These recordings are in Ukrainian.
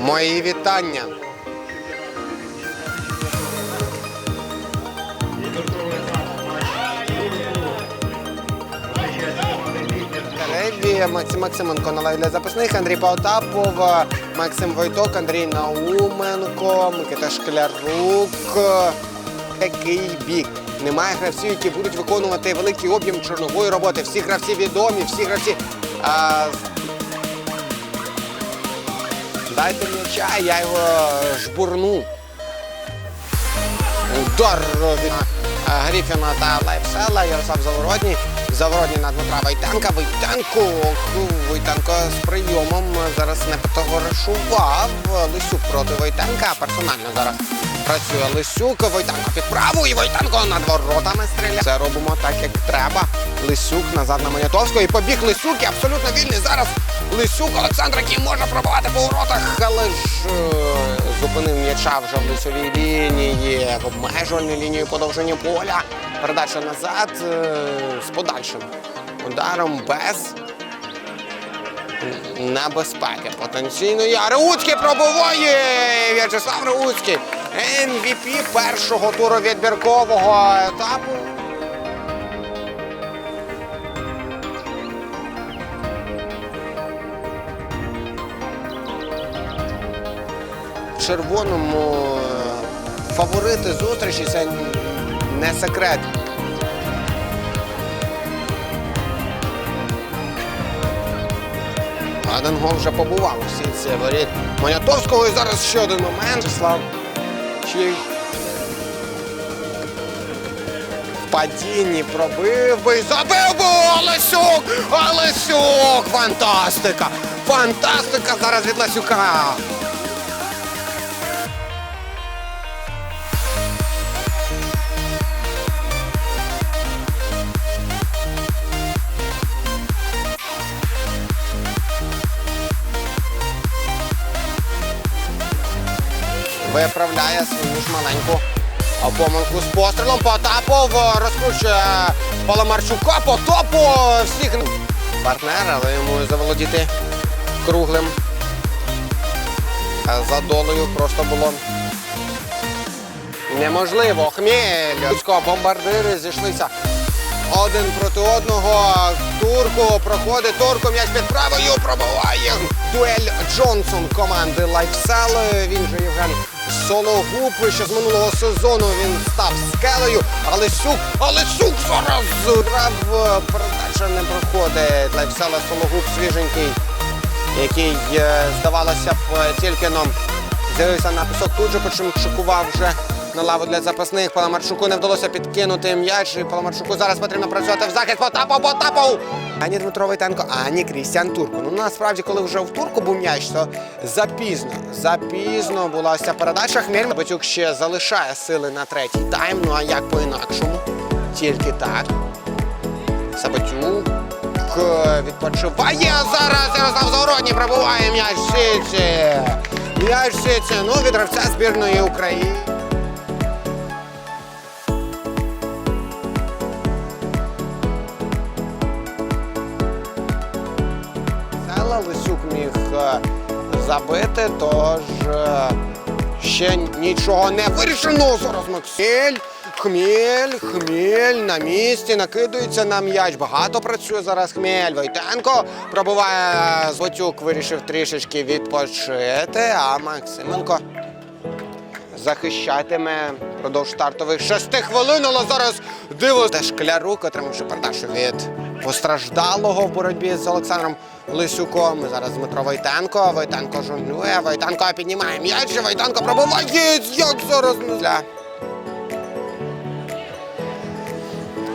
Мої вітання. Максим Максименко на лаві для запасних, Андрій Потапов, Максим Войток, Андрій Науменко, Микита Шклярук. Який бік. Немає гравців, які будуть виконувати великий об'єм чорнової роботи. Всі гравці відомі, всі гравці. А... Дайте м'яча, я його жбурну. Удар від е, Гріфіна та Лайфсела. Ярослав Заворотній. Заворотній на Дмитра Войтенка. Войтенко. Войтенко з прийомом зараз не потоваришував. Лисюк проти Войтенка. Персонально зараз працює Лисюк. Войтенко під праву і Войтенко над воротами стріляє. Це робимо так, як треба. Лисюк назад на Монятовського. І побіг Лисюк. І абсолютно вільний зараз. Лисюк Олександр, який може пробувати по воротах, але ж е, зупинив м'яча вже в лицьовій лінії, в обмежувальній лінії подовження поля. Передача назад е, з подальшим ударом без небезпеки. Потенційної. А Реуцький пробиває! В'ячеслав Реуцький. MVP першого туру відбіркового етапу. Червоному е, фаворити зустрічі це не секрет. Один гол вже побував у сітці воріт Монятовського. І зараз ще один момент. Слав чий в падінні пробив би забив би Олесюк! Олесюк! Фантастика! Фантастика зараз від Лесюка! Виправляє свою ж маленьку помилку з пострілом. Потапов розкручує Паламарчука, потопу всіх партнер, але йому заволодіти круглим. За долею просто було неможливо. Хміль. Бомбардири зійшлися один проти одного. Турку проходить турку, м'яч під правою пробиває. Дуель Джонсон команди Лайфсел. Він же Євген Сологуб. Ще з минулого сезону він став скелею. Але Сюк, але Сюк зараз грав. Передача не проходить. Лайфсела Сологуб свіженький, який, е, здавалося б, тільки но з'явився на пісок тут же, почим шикував вже на лаву для запасних. Паламарчуку не вдалося підкинути м'яч. І Паламарчуку зараз потрібно працювати в захист. Потапов, Потапов! Ані Дмитро Войтенко, ані Крістіан Турко. Ну насправді, коли вже в турку був м'яч, то запізно. Запізно була ось ця передача. Хмель Батюк ще залишає сили на третій тайм. Ну а як по-інакшому? Тільки так. Сабатюк е, відпочиває. Зараз Ярослав Заворотній пробиває м'яч. М'яч в. Ну, від збірної України. Забити, тож е, ще нічого не вирішено. Зараз Максиль. Хміль, хміль на місці, накидується на м'яч. Багато працює зараз хміль. Войтенко пробиває Злотюк, вирішив трішечки відпочити. А Максименко захищатиме продовж стартових шести хвилин, але зараз диво. Шклярук, отримавши передачу від постраждалого в боротьбі з Олександром Лисюком. Зараз Дмитро Войтенко. Войтенко жонглює. Войтенко піднімає м'яч. Войтенко пробуває. Як зараз зля.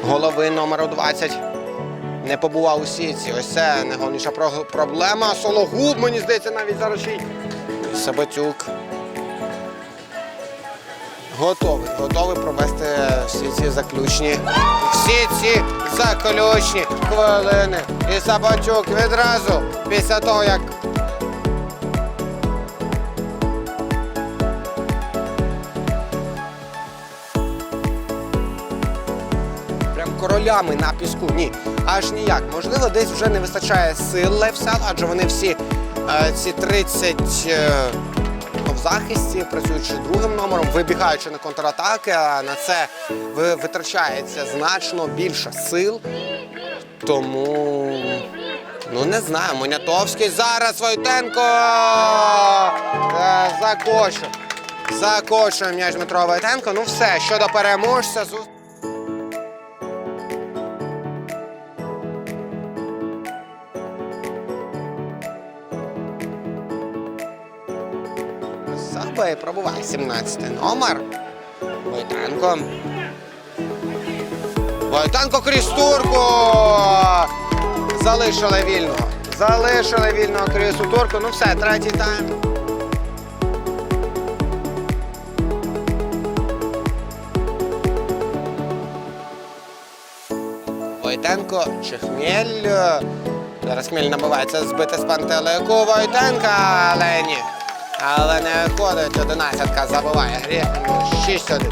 Голови номеру 20 не побував у сітці. Ось це найголовніша проблема. Сологуб, мені здається, навіть зараз ще й Сабатюк. Готовий, готовий провести всі ці заключні. Всі ці заключні хвилини. І Сабатюк відразу після того, як прям королями на піску. Ні, аж ніяк. Можливо, десь вже не вистачає сил Левсел, адже вони всі е, ці 30 е, захисті, працюючи другим номером, вибігаючи на контратаки, на це витрачається значно більше сил. Тому ну не знаю, Монятовський зараз Войтенко е, закочує. Закочує м'яч Дмитро Войтенко. Ну все, щодо переможця. зу- Сабе пробуває 17 номер. Войтенко. Войтенко крізь турку. Залишили вільного. Залишили вільного крізь у турку. Ну все, третій тайм. Войтенко чи Хмель. Зараз Хмель набивається збити з пантелику Войтенка, але ні. Але не виходить. Одинадцятка забиває грі. 6-1.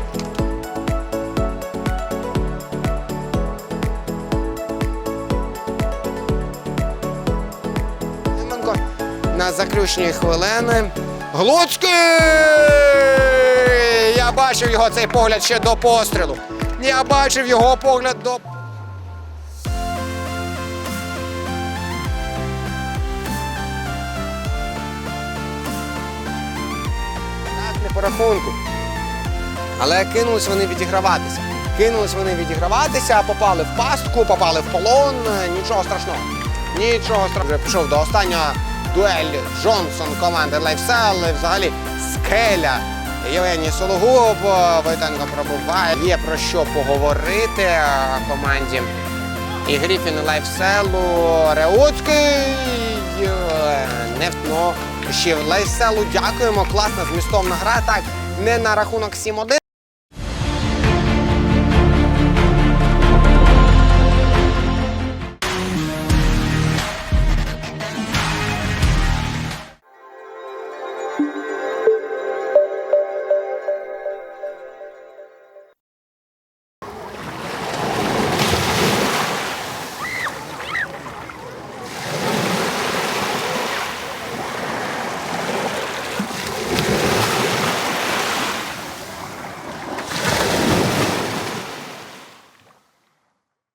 Тименко на заключні хвилини. Глуцький! Я бачив його цей погляд ще до пострілу. Я бачив його погляд до. По рахунку. Але кинулись вони відіграватися. Кинулись вони відіграватися, попали в пастку, попали в полон. Нічого страшного. Нічого страшного. Вже пішов до останнього дуель Джонсон команди Лайфсел. Взагалі скеля. Євгеній Сологуб, Войтенко пробуває. Є про що поговорити команді. І Гріфін Лайфселу. Реуцький. е, Ну, ще дякуємо. Класна змістовна гра. Так, не на рахунок 7-1.